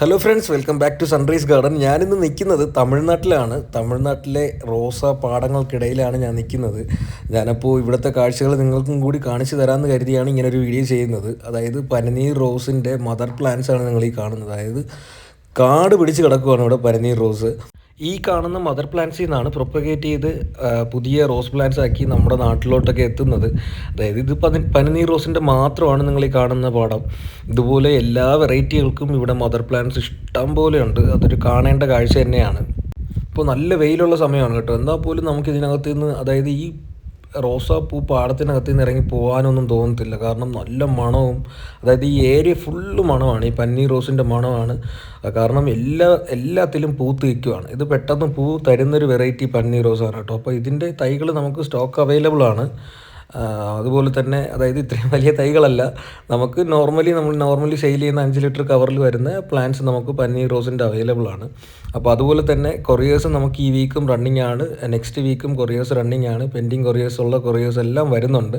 Hello friends welcome back to sunrise garden ഞാനിന്ന് നിൽക്കുന്നത് തമിഴ്നാട്ടിലാണ്. തമിഴ്നാട്ടിലെ റോസ പാടങ്ങൾക്കിടയിലാണ് ഞാൻ നിൽക്കുന്നത്. ഞാനപ്പോൾ ഇവിടുത്തെ കാഴ്ചകൾ നിങ്ങൾക്കും കൂടി കാണിച്ചു തരാമെന്ന് കരുതിയാണ് ഇങ്ങനെ ഒരു വീഡിയോ ചെയ്യുന്നത്. അതായത് പനനീർ റോസിന്റെ മദർ പ്ലാന്റ്സ് ആണ് നിങ്ങൾ ഈ കാണുന്നത്. അതായത് കാട് പിടിച്ച് കിടക്കുകയാണ് ഇവിടെ പനനീർ റോസ്. ഈ കാണുന്ന മദർ പ്ലാന്റ്സിൽ നിന്നാണ് പ്രൊപ്പഗേറ്റ് ചെയ്ത് പുതിയ റോസ് പ്ലാന്റ്സ് ആക്കി നമ്മുടെ നാട്ടിലോട്ടൊക്കെ എത്തുന്നത്. അതായത് ഇത് പതി പനിനീർ റോസിന്റെ മാത്രമാണ് നിങ്ങൾ ഈ കാണുന്ന പാടം. ഇതുപോലെ എല്ലാ വെറൈറ്റികൾക്കും ഇവിടെ മദർ പ്ലാന്റ്സ് ഇഷ്ടം പോലെയുണ്ട്. അതൊരു കാണേണ്ട കാഴ്ച തന്നെയാണ്. ഇപ്പോൾ നല്ല വെയിലുള്ള സമയമാണ് കേട്ടോ. എന്നാൽ പോലും നമുക്ക് ഇതിനകത്ത് നിന്ന് അതായത് ഈ റോസാപ്പൂ പാടത്തിനകത്ത് നിന്ന് ഇറങ്ങി പോകാനൊന്നും തോന്നത്തില്ല. കാരണം നല്ല മണവും അതായത് ഈ ഏരിയ ഫുള്ള് മണമാണ് ഈ പന്നി റോസിന്റെ മണമാണ്. കാരണം എല്ലാ എല്ലാത്തിലും പൂത്ത് നിൽക്കുവാണ് ഇത് പെട്ടെന്ന് പൂ തരുന്നൊരു വെറൈറ്റി പന്നി റോസാണ് കേട്ടോ. അപ്പോൾ ഇതിന്റെ തൈകൾ നമുക്ക് സ്റ്റോക്ക് അവൈലബിൾ ആണ് അതുപോലെ തന്നെ അതായത് ഇത്രയും വലിയ തൈകളല്ല നമുക്ക് നോർമലി നമ്മൾ നോർമലി സെയിൽ ചെയ്യുന്ന അഞ്ച് ലിറ്റർ കവറിൽ വരുന്ന പ്ലാന്റ്സ് നമുക്ക് പന്നി റോസിന്റെ അവൈലബിൾ ആണ്. അപ്പോൾ അതുപോലെ തന്നെ കൊറിയേഴ്സ് നമുക്ക് ഈ വീക്കും റണ്ണിങ് ആണ് നെക്സ്റ്റ് വീക്കും കൊറിയേഴ്സ് റണ്ണിങ് ആണ് പെൻഡിങ് കൊറിയേഴ്സ് ഉള്ള കൊറിയേഴ്സ് എല്ലാം വരുന്നുണ്ട്.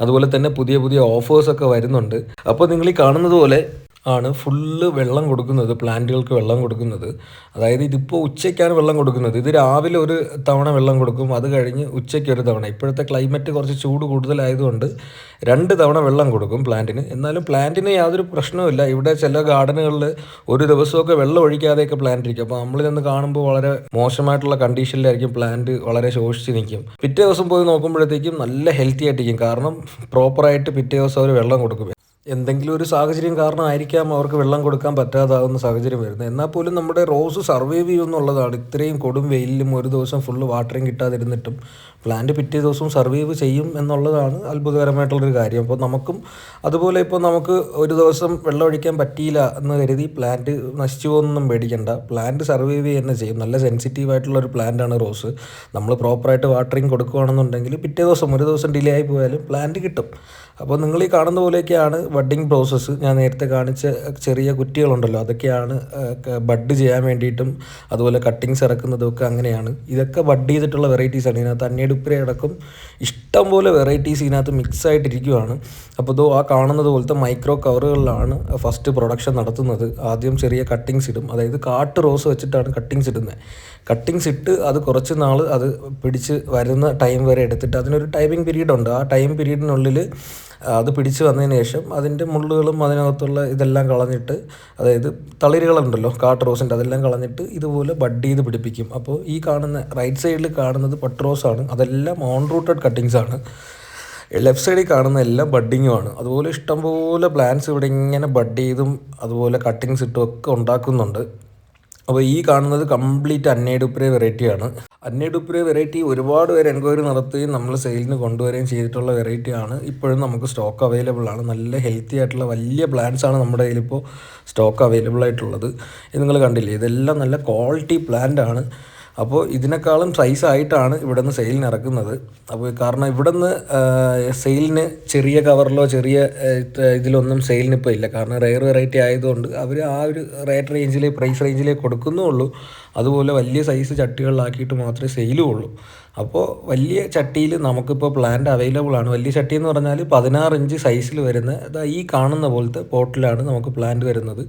അതുപോലെ തന്നെ പുതിയ പുതിയ ഓഫേഴ്സൊക്കെ വരുന്നുണ്ട്. അപ്പോൾ നിങ്ങൾ ഈ കാണുന്നത് പോലെ ആണ് ഫുള്ള് വെള്ളം കൊടുക്കുന്നത് പ്ലാന്റുകൾക്ക് വെള്ളം കൊടുക്കുന്നത്. അതായത് ഇതിപ്പോൾ ഉച്ചയ്ക്കാണ് വെള്ളം കൊടുക്കുന്നത്. ഇത് രാവിലെ ഒരു തവണ വെള്ളം കൊടുക്കും. അത് കഴിഞ്ഞ് ഉച്ചയ്ക്ക് ഒരു തവണ. ഇപ്പോഴത്തെ ക്ലൈമറ്റ് കുറച്ച് ചൂട് കൂടുതലായതുകൊണ്ട് രണ്ട് തവണ വെള്ളം കൊടുക്കും പ്ലാന്റിന്. എന്നാലും പ്ലാന്റിന് യാതൊരു പ്രശ്നവുമില്ല ഇവിടെ ചില ഗാർഡനുകളിൽ ഒരു ദിവസമൊക്കെ വെള്ളം ഒഴിക്കാതെയൊക്കെ പ്ലാന്റ് ഇരിക്കും. അപ്പോൾ നമ്മൾ നിന്ന് കാണുമ്പോൾ വളരെ മോശമായിട്ടുള്ള കണ്ടീഷനിലായിരിക്കും പ്ലാന്റ് വളരെ ശോഷിച്ച് നിൽക്കും. പിറ്റേ ദിവസം പോയി നോക്കുമ്പോഴത്തേക്കും നല്ല ഹെൽത്തി ആയിട്ടിരിക്കും. കാരണം പ്രോപ്പറായിട്ട് പിറ്റേ ദിവസം അവർ വെള്ളം കൊടുക്കും. എന്തെങ്കിലും ഒരു സാഹചര്യം കാരണമായിരിക്കാം അവർക്ക് വെള്ളം കൊടുക്കാൻ പറ്റാതാവുന്ന സാഹചര്യം വരുന്നത്. എന്നാൽ പോലും നമ്മുടെ റോസ് സർവൈവ് ചെയ്യുമെന്നുള്ളതാണ്. ഇത്രയും കൊടും വെയിലിലും ഒരു ദിവസം ഫുള്ള് വാട്ടറിങ് കിട്ടാതിരുന്നിട്ടും പ്ലാന്റ് പിറ്റേ ദിവസവും സർവൈവ് ചെയ്യും എന്നുള്ളതാണ് അത്ഭുതകരമായിട്ടുള്ളൊരു കാര്യം. അപ്പോൾ നമുക്കും അതുപോലെ ഇപ്പോൾ നമുക്ക് ഒരു ദിവസം വെള്ളം ഒഴിക്കാൻ പറ്റിയില്ല എന്ന് കരുതി പ്ലാന്റ് നശിച്ചു പോകുന്നൊന്നും പേടിക്കണ്ട. പ്ലാന്റ് സർവൈവ് ചെയ്യുക ചെയ്യും. നല്ല സെൻസിറ്റീവ് ആയിട്ടുള്ള ഒരു പ്ലാന്റാണ് റോസ്. നമ്മൾ പ്രോപ്പറായിട്ട് വാട്ടറിങ് കൊടുക്കുകയാണെന്നുണ്ടെങ്കിൽ പിറ്റേ ദിവസം ഒരു ദിവസം ഡിലേ ആയി പോയാലും പ്ലാന്റ് കിട്ടും. അപ്പോൾ നിങ്ങൾ ഈ കാണുന്ന പോലെയൊക്കെയാണ് ബഡ്ഡിങ് പ്രോസസ്സ് ഞാൻ നേരത്തെ കാണിച്ച ചെറിയ കുറ്റികളുണ്ടല്ലോ അതൊക്കെയാണ് ബഡ് ചെയ്യാൻ വേണ്ടിയിട്ടും അതുപോലെ കട്ടിങ്സ് ഇറക്കുന്നതും ഒക്കെ അങ്ങനെയാണ്. ഇതൊക്കെ ബഡ് ചെയ്തിട്ടുള്ള വെറൈറ്റീസാണ് ഇതിനകത്ത് അന്നേടുപ്പര അടക്കം ഇഷ്ടം പോലെ വെറൈറ്റീസ് ഇതിനകത്ത് മിക്സ് ആയിട്ടിരിക്കുവാണ്. അപ്പോൾ ഇതോ ആ കാണുന്നത് പോലത്തെ മൈക്രോ കവറുകളിലാണ് ഫസ്റ്റ് പ്രൊഡക്ഷൻ നടത്തുന്നത്. ആദ്യം ചെറിയ കട്ടിങ്സ് ഇടും. അതായത് കാട്ട് റോസ് വെച്ചിട്ടാണ് കട്ടിങ്സ് ഇടുന്നത് കട്ടിങ്സ് ഇട്ട് അത് കുറച്ച് നാൾ അത് പിടിച്ച് വരുന്ന ടൈം വരെ എടുത്തിട്ട് അതിനൊരു ടൈമിംഗ് പീരീഡ് ഉണ്ട് ആ ടൈം പീരീഡിനുള്ളിൽ അത് പിടിച്ച് വന്നതിന് ശേഷം അതിന്റെ മുള്ളുകളും അതിനകത്തുള്ള ഇതെല്ലാം കളഞ്ഞിട്ട് അതായത് തളിരുകളുണ്ടല്ലോ കാട്ട് റോസിന്റെ അതെല്ലാം കളഞ്ഞിട്ട് ഇതുപോലെ ബഡ് ചെയ്ത് പിടിപ്പിക്കും. അപ്പോൾ ഈ കാണുന്ന റൈറ്റ് സൈഡിൽ കാണുന്നത് പട്രോസാണ് അതെല്ലാം ഓൺ റൂട്ടഡ് കട്ടിങ്സ് ആണ്. ലെഫ്റ്റ് സൈഡിൽ കാണുന്ന എല്ലാം ബഡ്ഡിങ്ങുമാണ് അതുപോലെ ഇഷ്ടംപോലെ പ്ലാന്റ്സ് ഇവിടെ ഇങ്ങനെ ബഡ് ചെയ്തും അതുപോലെ കട്ടിങ്സ് ഇട്ടും ഒക്കെ ഉണ്ടാക്കുന്നുണ്ട്. അപ്പോൾ ഈ കാണുന്നത് കംപ്ലീറ്റ് അന്നേഡുപ്രേ വെറൈറ്റിയാണ് അന്നേഡുപ്രേ വെറൈറ്റി ഒരുപാട് പേര് എൻക്വയറി നടത്തുകയും നമ്മൾ സെയിലിന് കൊണ്ടുവരികയും ചെയ്തിട്ടുള്ള വെറൈറ്റിയാണ് ഇപ്പോഴും നമുക്ക് സ്റ്റോക്ക് അവൈലബിൾ ആണ്. നല്ല ഹെൽത്തി ആയിട്ടുള്ള വലിയ പ്ലാന്റ്സ് ആണ് നമ്മുടെ കയ്യിലിപ്പോൾ സ്റ്റോക്ക് അവൈലബിൾ ആയിട്ടുള്ളത്. ഇത് നിങ്ങൾ കണ്ടില്ലേ? ഇതെല്ലാം നല്ല ക്വാളിറ്റി പ്ലാന്റ് ആണ്. അപ്പോൾ ഇതിനേക്കാളും സൈസ് ആയിട്ടാണ് ഇവിടെ നിന്ന് സെയിലിന് ഇറക്കുന്നത് അപ്പോൾ കാരണം ഇവിടെ നിന്ന് സെയിലിന് ചെറിയ കവറിലോ ചെറിയ ഇതിലൊന്നും സെയിലിന് ഇപ്പോൾ ഇല്ല. കാരണം റെയർ വെറൈറ്റി ആയതുകൊണ്ട് അവർ ആ ഒരു റേറ്റ് റേഞ്ചിലെ പ്രൈസ് റേഞ്ചിലേ കൊടുക്കുന്നുള്ളൂ അതുപോലെ വലിയ സൈസ് ചട്ടികളിലാക്കിയിട്ട് മാത്രമേ സെയിലും ഉള്ളൂ. അപ്പോൾ വലിയ ചട്ടിയിൽ നമുക്കിപ്പോൾ പ്ലാന്റ് അവൈലബിൾ ആണ്. വലിയ ചട്ടി എന്ന് പറഞ്ഞാൽ പതിനാറ് ഇഞ്ച് സൈസിൽ വരുന്ന അതാ ഈ കാണുന്ന പോലത്തെ പോട്ടിലാണ് നമുക്ക് പ്ലാന്റ് വരുന്നത്.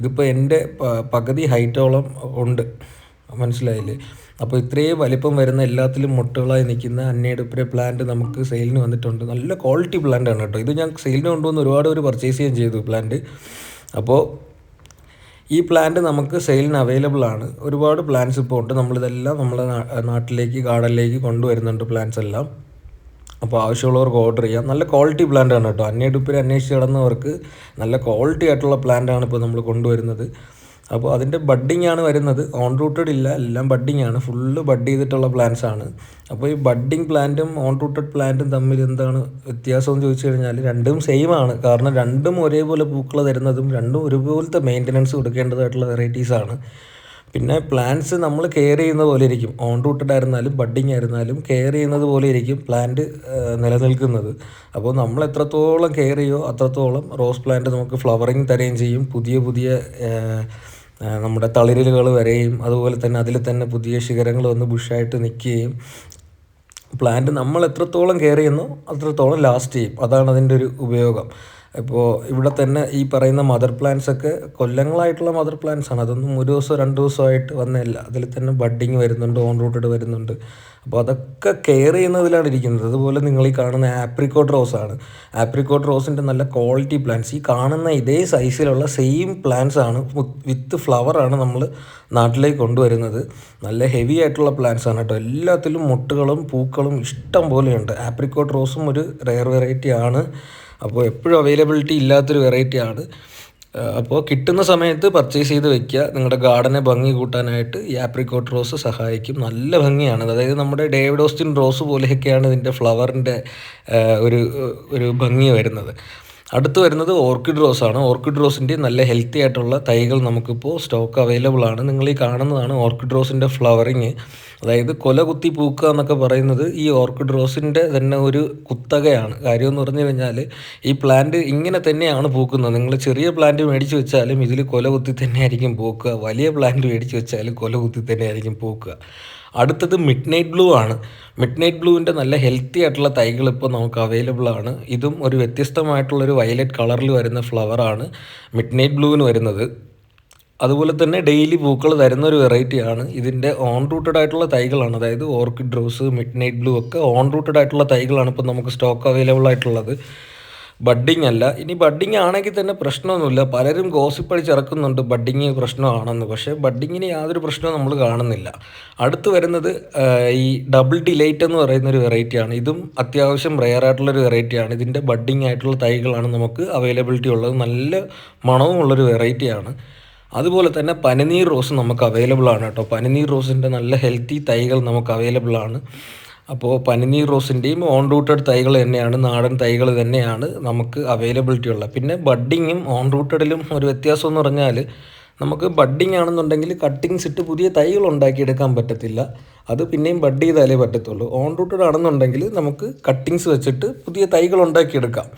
ഇതിപ്പോൾ എന്റെ പകുതി ഹൈറ്റോളം ഉണ്ട്. മനസ്സിലായില്ലേ? അപ്പോൾ ഇത്രയും വലിപ്പം വരുന്ന എല്ലാത്തിലും മുട്ടകളായി നിൽക്കുന്ന അന്നേടുപ്പുര പ്ലാന്റ് നമുക്ക് സെയിലിന് വന്നിട്ടുണ്ട്. നല്ല ക്വാളിറ്റി പ്ലാന്റ് ആണ് കേട്ടോ. ഇത് ഞാൻ സെയിലിന് കൊണ്ടുവന്ന് ഒരുപാട് പേര് പർച്ചേസ് ചെയ്യുകയും ചെയ്തു പ്ലാന്റ് അപ്പോൾ ഈ പ്ലാന്റ് നമുക്ക് സെയിലിന് അവൈലബിൾ ആണ്. ഒരുപാട് പ്ലാന്റ്സ് ഇപ്പോൾ ഉണ്ട്. നമ്മളിതെല്ലാം നമ്മളെ നാ- നാട്ടിലേക്ക് ഗാർഡനിലേക്ക് കൊണ്ടുവരുന്നുണ്ട് പ്ലാന്റ്സ് എല്ലാം. അപ്പോൾ ആവശ്യമുള്ളവർക്ക് ഓർഡർ ചെയ്യാം. നല്ല ക്വാളിറ്റി പ്ലാന്റ് ആണ് കേട്ടോ. അന്വേടുപ്പിൽ അന്വേഷിച്ച് കിടന്നവർക്ക് നല്ല ക്വാളിറ്റി ആയിട്ടുള്ള പ്ലാന്റ് ആണ് ഇപ്പോൾ നമ്മൾ കൊണ്ടുവരുന്നത്. അപ്പോൾ അതിന്റെ ബഡ്ഡിങ് ആണ് വരുന്നത്. ഓൺ റൂട്ടഡ് ഇല്ല എല്ലാം ബഡ്ഡിങ് ആണ് ഫുള്ള് ബഡ് ചെയ്തിട്ടുള്ള പ്ലാന്റ്സ് ആണ്. അപ്പോൾ ഈ ബഡ്ഡിങ് പ്ലാന്റും ഓൺ റൂട്ടഡ് പ്ലാന്റും തമ്മിൽ എന്താണ് വ്യത്യാസം എന്ന് ചോദിച്ചു കഴിഞ്ഞാൽ രണ്ടും സെയിം ആണ്. കാരണം രണ്ടും ഒരേപോലെ പൂക്കൾ തരുന്നതും രണ്ടും ഒരുപോലത്തെ മെയിന്റനൻസ് കൊടുക്കേണ്ടതായിട്ടുള്ള വെറൈറ്റീസ് ആണ്. പിന്നെ പ്ലാന്റ്സ് നമ്മൾ കെയർ ചെയ്യുന്ന പോലെ ഇരിക്കും. ഓൺ റൂട്ടഡ് ആയിരുന്നാലും ബഡ്ഡിങ് ആയിരുന്നാലും കെയർ ചെയ്യുന്നത് പോലെ ഇരിക്കും പ്ലാന്റ് നിലനിൽക്കുന്നത്. അപ്പോൾ നമ്മൾ എത്രത്തോളം കെയർ ചെയ്യുമോ അത്രത്തോളം റോസ് പ്ലാന്റ് നമുക്ക് ഫ്ലവറിങ് തരുകയും ചെയ്യും. പുതിയ പുതിയ നമ്മുടെ തളിരലുകൾ വരെയും അതുപോലെ തന്നെ അതിൽ തന്നെ പുതിയ ശിഖരങ്ങൾ വന്ന് ബുഷായിട്ട് നിൽക്കുകയും പ്ലാന്റ് നമ്മൾ എത്രത്തോളം കെയർ ചെയ്യുന്നു അത്രത്തോളം ലാസ്റ്റ് ചെയ്യും. അതാണ് അതിന്റെ ഒരു ഉപയോഗം. ഇപ്പോൾ ഇവിടെ തന്നെ ഈ പറയുന്ന മദർ പ്ലാന്റ്സ് ഒക്കെ കൊല്ലങ്ങളായിട്ടുള്ള മദർ പ്ലാന്റ്സ് ആണ്. അതൊന്നും ഒരു ദിവസം രണ്ട് ദിവസമായിട്ട് വന്നതല്ല അതിൽ തന്നെ ബഡ്ഡിങ് വരുന്നുണ്ട് ഓൺ റൂട്ടഡ് വരുന്നുണ്ട്. അപ്പോൾ അതൊക്കെ കെയർ ചെയ്യുന്നതിലാണ് ഇരിക്കുന്നത്. അതുപോലെ നിങ്ങൾ ഈ കാണുന്ന ആപ്രിക്കോട്ട് റോസ് ആണ്. ആപ്രിക്കോട്ട് റോസിന്റെ നല്ല ക്വാളിറ്റി പ്ലാന്റ്സ് ഈ കാണുന്ന ഇതേ സൈസിലുള്ള സെയിം പ്ലാന്റ്സ് ആണ് വിത്ത് ഫ്ലവർ ആണ് നമ്മൾ നാട്ടിലേക്ക് കൊണ്ടുവരുന്നത്. നല്ല ഹെവി ആയിട്ടുള്ള പ്ലാന്റ്സ് ആണ് കേട്ടോ. എല്ലാത്തിലും മുട്ടുകളും പൂക്കളും ഇഷ്ടം പോലെയുണ്ട്. ആപ്രിക്കോട്ട് റോസും ഒരു റെയർ വെറൈറ്റി ആണ്. അപ്പോൾ എപ്പോഴും അവൈലബിലിറ്റി ഇല്ലാത്തൊരു വെറൈറ്റിയാണ് അപ്പോൾ കിട്ടുന്ന സമയത്ത് പർച്ചേസ് ചെയ്ത് വെക്കുക. നിങ്ങളുടെ ഗാർഡനെ ഭംഗി കൂട്ടാനായിട്ട് ഈ ആപ്രിക്കോട്ട് റോസ് സഹായിക്കും. നല്ല ഭംഗിയാണ്. അതായത് നമ്മുടെ ഡേവിഡ് ഓസ്റ്റിൻ റോസ് പോലെയൊക്കെയാണ് ഇതിന്റെ ഫ്ലവറിന്റെ ഒരു ഒരു ഭംഗി വരുന്നത്. അടുത്ത് വരുന്നത് ഓർക്കിഡ് റോസ് ആണ്. ഓർക്കിഡ് റോസിന്റെ നല്ല ഹെൽത്തി ആയിട്ടുള്ള തൈകൾ നമുക്കിപ്പോൾ സ്റ്റോക്ക് അവൈലബിൾ ആണ്. നിങ്ങൾ ഈ കാണുന്നതാണ് ഓർക്കിഡ് റോസിന്റെ ഫ്ലവറിങ്. അതായത് കൊല കുത്തി പൂക്കുക എന്നൊക്കെ പറയുന്നത് ഈ ഓർക്കിഡ് റോസിന്റെ തന്നെ ഒരു കുത്തകയാണ്. കാര്യമെന്ന് പറഞ്ഞു കഴിഞ്ഞാൽ ഈ പ്ലാന്റ് ഇങ്ങനെ തന്നെയാണ് പൂക്കുന്നത്. നിങ്ങൾ ചെറിയ പ്ലാന്റ് മേടിച്ച് വെച്ചാലും ഇതിൽ കൊല കുത്തി തന്നെയായിരിക്കും പൂക്കുക. വലിയ പ്ലാന്റ് മേടിച്ച് വെച്ചാലും കൊല കുത്തി തന്നെയായിരിക്കും പൂക്കുക. അടുത്തത് മിഡ് നൈറ്റ് ബ്ലൂ ആണ്. മിഡ് നൈറ്റ് ബ്ലൂവിന്റെ നല്ല ഹെൽത്തി ആയിട്ടുള്ള തൈകൾ ഇപ്പോൾ നമുക്ക് അവൈലബിൾ ആണ്. ഇതും ഒരു വ്യത്യസ്തമായിട്ടുള്ളൊരു വയലറ്റ് കളറിൽ വരുന്ന ഫ്ലവറാണ് മിഡ് നൈറ്റ് ബ്ലൂവിന് വരുന്നത്. അതുപോലെ തന്നെ ഡെയിലി പൂക്കൾ തരുന്ന ഒരു വെറൈറ്റിയാണ് ഇതിന്റെ ഓൺ റൂട്ടഡ് ആയിട്ടുള്ള തൈകളാണ്. അതായത് orchid rose midnight blue ഒക്കെ ഓൺ റൂട്ടഡ് ആയിട്ടുള്ള തൈകളാണ് ഇപ്പോൾ നമുക്ക് സ്റ്റോക്ക് അവൈലബിൾ ആയിട്ടുള്ളത്. ബഡ്ഡിങ് അല്ല. ഇനി ബഡ്ഡിങ് ആണെങ്കിൽ തന്നെ പ്രശ്നമൊന്നുമില്ല. പലരും ഗോസിപ്പടിച്ചിറക്കുന്നുണ്ട് ബഡ്ഡിങ് പ്രശ്നമാണെന്ന്. പക്ഷേ ബഡ്ഡിങ്ങിന് യാതൊരു പ്രശ്നവും നമ്മൾ കാണുന്നില്ല. അടുത്ത് വരുന്നത് ഈ ഡബിൾ ഡിലൈറ്റ് എന്ന് പറയുന്ന ഒരു വെറൈറ്റിയാണ് ഇതും അത്യാവശ്യം റെയർ ആയിട്ടുള്ളൊരു വെറൈറ്റിയാണ് ഇതിന്റെ ബഡ്ഡിങ് ആയിട്ടുള്ള തൈകളാണ് നമുക്ക് അവൈലബിലിറ്റി ഉള്ളത്. നല്ല മണവും ഉള്ളൊരു വെറൈറ്റിയാണ് അതുപോലെ തന്നെ പനിനീർ റോസ് നമുക്ക് അവൈലബിൾ ആണ് കേട്ടോ. പനിനീർ റോസിന്റെ നല്ല ഹെൽത്തി തൈകൾ നമുക്ക് അവൈലബിൾ ആണ്. അപ്പോൾ പനിനീർ റോസിന്റെയും ഓൺ റൂട്ടഡ് തൈകൾ തന്നെയാണ് നാടൻ തൈകൾ തന്നെയാണ് നമുക്ക് അവൈലബിലിറ്റി ഉള്ളത്. പിന്നെ ബഡ്ഡിങ്ങും ഓൺ റൂട്ടഡിലും ഒരു വ്യത്യാസം എന്ന് പറഞ്ഞാൽ നമുക്ക് ബഡ്ഡിങ് ആണെന്നുണ്ടെങ്കിൽ കട്ടിങ്സ് ഇട്ട് പുതിയ തൈകൾ ഉണ്ടാക്കിയെടുക്കാൻ പറ്റത്തില്ല. അത് പിന്നെയും ബഡ് ചെയ്താലേ പറ്റത്തുള്ളൂ. ഓൺ റൂട്ടഡ് ആണെന്നുണ്ടെങ്കിൽ നമുക്ക് കട്ടിങ്സ് വെച്ചിട്ട് പുതിയ തൈകൾ ഉണ്ടാക്കിയെടുക്കാം.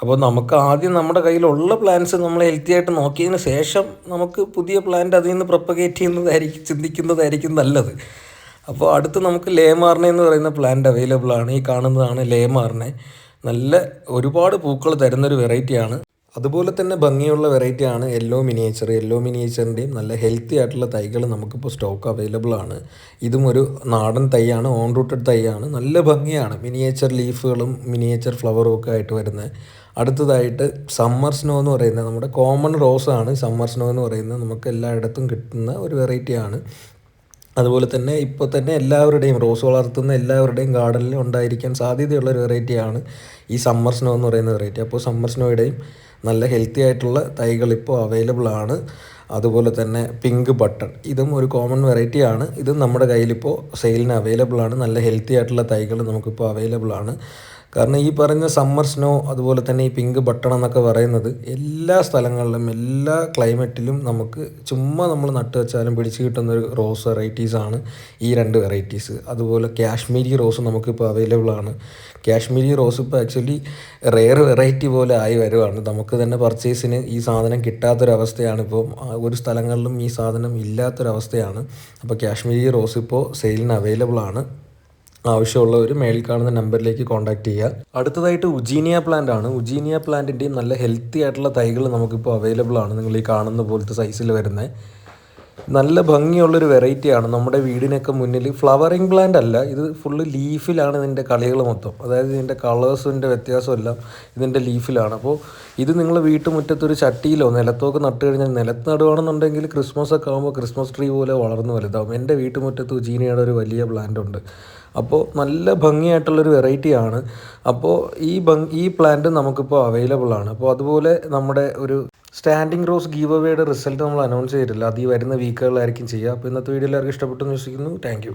അപ്പോൾ നമുക്ക് ആദ്യം നമ്മുടെ കയ്യിലുള്ള പ്ലാന്റ്സ് നമ്മൾ ഹെൽത്തി ആയിട്ട് നോക്കിയതിന് ശേഷം നമുക്ക് പുതിയ പ്ലാന്റ് അതിൽ നിന്ന് പ്രൊപ്പഗേറ്റ് ചെയ്യുന്നതായിരിക്കും ചിന്തിക്കുന്നതായിരിക്കും നല്ലത്. അപ്പോൾ അടുത്ത് നമുക്ക് ലേമാർണ എന്ന് പറയുന്ന പ്ലാന്റ് അവൈലബിൾ ആണ്. ഈ കാണുന്നതാണ് ലേമാർണ നല്ല ഒരുപാട് പൂക്കൾ തരുന്നൊരു വെറൈറ്റിയാണ് അതുപോലെ തന്നെ ഭംഗിയുള്ള വെറൈറ്റിയാണ് യെല്ലോ മിനിയേച്ചർ യെല്ലോ മിനിയേച്ചറിന്റെയും നല്ല ഹെൽത്തി ആയിട്ടുള്ള തൈകൾ നമുക്കിപ്പോൾ സ്റ്റോക്ക് അവൈലബിൾ ആണ്. ഇതും ഒരു നാടൻ തൈയാണ് ഓൺ റൂട്ടഡ് തൈയാണ്. നല്ല ഭംഗിയാണ് മിനിയേച്ചർ ലീഫുകളും മിനിയേച്ചർ ഫ്ലവറും ഒക്കെ ആയിട്ട് വരുന്നത് അടുത്തതായിട്ട് സമ്മർ സ്നോ എന്ന് പറയുന്നത് നമ്മുടെ കോമൺ റോസാണ് സമ്മർ സ്നോ എന്ന് പറയുന്നത് നമുക്ക് എല്ലായിടത്തും കിട്ടുന്ന ഒരു വെറൈറ്റിയാണ് അതുപോലെ തന്നെ ഇപ്പോൾ തന്നെ എല്ലാവരുടെയും റോസ് വളർത്തുന്ന എല്ലാവരുടെയും ഗാർഡനിൽ ഉണ്ടായിരിക്കാൻ സാധ്യതയുള്ള ഒരു വെറൈറ്റിയാണ് ഈ സമ്മർ സ്നോ എന്ന് പറയുന്ന വെറൈറ്റി അപ്പോൾ സമ്മർ സ്നോയുടെയും നല്ല ഹെൽത്തി ആയിട്ടുള്ള തൈകൾ ഇപ്പോൾ അവൈലബിൾ ആണ്. അതുപോലെ തന്നെ പിങ്ക് ബട്ടൺ ഇതും ഒരു കോമൺ വെറൈറ്റി ആണ്. ഇതും നമ്മുടെ കയ്യിലിപ്പോൾ സെയിലിന് അവൈലബിൾ ആണ്. നല്ല ഹെൽത്തി ആയിട്ടുള്ള തൈകൾ നമുക്കിപ്പോൾ അവൈലബിൾ ആണ്. കാരണം ഈ പറഞ്ഞ സമ്മർ സ്നോ അതുപോലെ തന്നെ ഈ പിങ്ക് ബട്ടൺ എന്നൊക്കെ പറയുന്നത് എല്ലാ സ്ഥലങ്ങളിലും എല്ലാ ക്ലൈമറ്റിലും നമുക്ക് ചുമ്മാ നമ്മൾ നട്ട് വെച്ചാലും പിടിച്ചു കിട്ടുന്ന ഒരു റോസ് വെറൈറ്റീസാണ് ഈ രണ്ട് വെറൈറ്റീസ് അതുപോലെ കാശ്മീരി റോസ് നമുക്കിപ്പോൾ അവൈലബിൾ ആണ്. കാശ്മീരി റോസ് ഇപ്പോൾ ആക്ച്വലി റെയർ വെറൈറ്റി പോലെ ആയി വരുവാണ്. നമുക്ക് തന്നെ പർച്ചേസിന് ഈ സാധനം കിട്ടാത്തൊരവസ്ഥയാണ് ഇപ്പോൾ ഒരു സ്ഥലങ്ങളിലും ഈ സാധനം ഇല്ലാത്തൊരവസ്ഥയാണ്. അപ്പോൾ കാശ്മീരി റോസ് ഇപ്പോൾ സെയിലിന് അവൈലബിൾ ആണ്. ആവശ്യമുള്ളവർ മേളിൽ കാണുന്ന നമ്പറിലേക്ക് കോൺടാക്ട് ചെയ്യുക. അടുത്തതായിട്ട് ഉജീനിയ പ്ലാന്റ് ആണ്. ഉജീനിയ പ്ലാന്റിന്റെയും നല്ല ഹെൽത്തി ആയിട്ടുള്ള തൈകൾ നമുക്കിപ്പോൾ അവൈലബിൾ ആണ് നിങ്ങൾ ഈ കാണുന്ന പോലത്തെ സൈസിൽ വരുന്നത് നല്ല ഭംഗിയുള്ളൊരു വെറൈറ്റിയാണ് നമ്മുടെ വീടിനൊക്കെ മുന്നിൽ ഫ്ലവറിങ് പ്ലാന്റ് അല്ല ഇത് ഫുള്ള് ലീഫിലാണ് ഇതിന്റെ കളികൾ മൊത്തം. അതായത് ഇതിന്റെ കളേഴ്സിന്റെ വ്യത്യാസമെല്ലാം ഇതിന്റെ ലീഫിലാണ് അപ്പോൾ ഇത് നിങ്ങൾ വീട്ടുമുറ്റത്തൊരു ചട്ടിയിലോ നിലത്തൊക്കെ നട്ട് കഴിഞ്ഞാൽ നിലത്ത് നടുവാണെന്നുണ്ടെങ്കിൽ ക്രിസ്മസ് ഒക്കെ ആകുമ്പോൾ ക്രിസ്മസ് ട്രീ പോലെ വളർന്നു വലുതാവും. എന്റെ വീട്ടുമുറ്റത്ത് ഉജീനിയുടെ ഒരു വലിയ പ്ലാന്റ് ഉണ്ട്. അപ്പോൾ നല്ല ഭംഗിയായിട്ടുള്ളൊരു വെറൈറ്റിയാണ്. അപ്പോൾ ഈ ഭംഗി ഈ പ്ലാന്റ് നമുക്കിപ്പോൾ അവൈലബിൾ ആണ്. അപ്പോൾ അതുപോലെ നമ്മുടെ ഒരു സ്റ്റാൻഡിങ് റോസ് ഗീവ് അവയുടെ റിസൾട്ട് നമ്മൾ അനൗൺസ് ചെയ്തിട്ടില്ല. അത് ഈ വരുന്ന വീക്കുകളിലായിരിക്കും ചെയ്യുക. അപ്പോൾ ഇന്നത്തെ വീഡിയോ എല്ലാവർക്കും ഇഷ്ടപ്പെട്ടു എന്ന് വിശ്വസിക്കുന്നു. താങ്ക്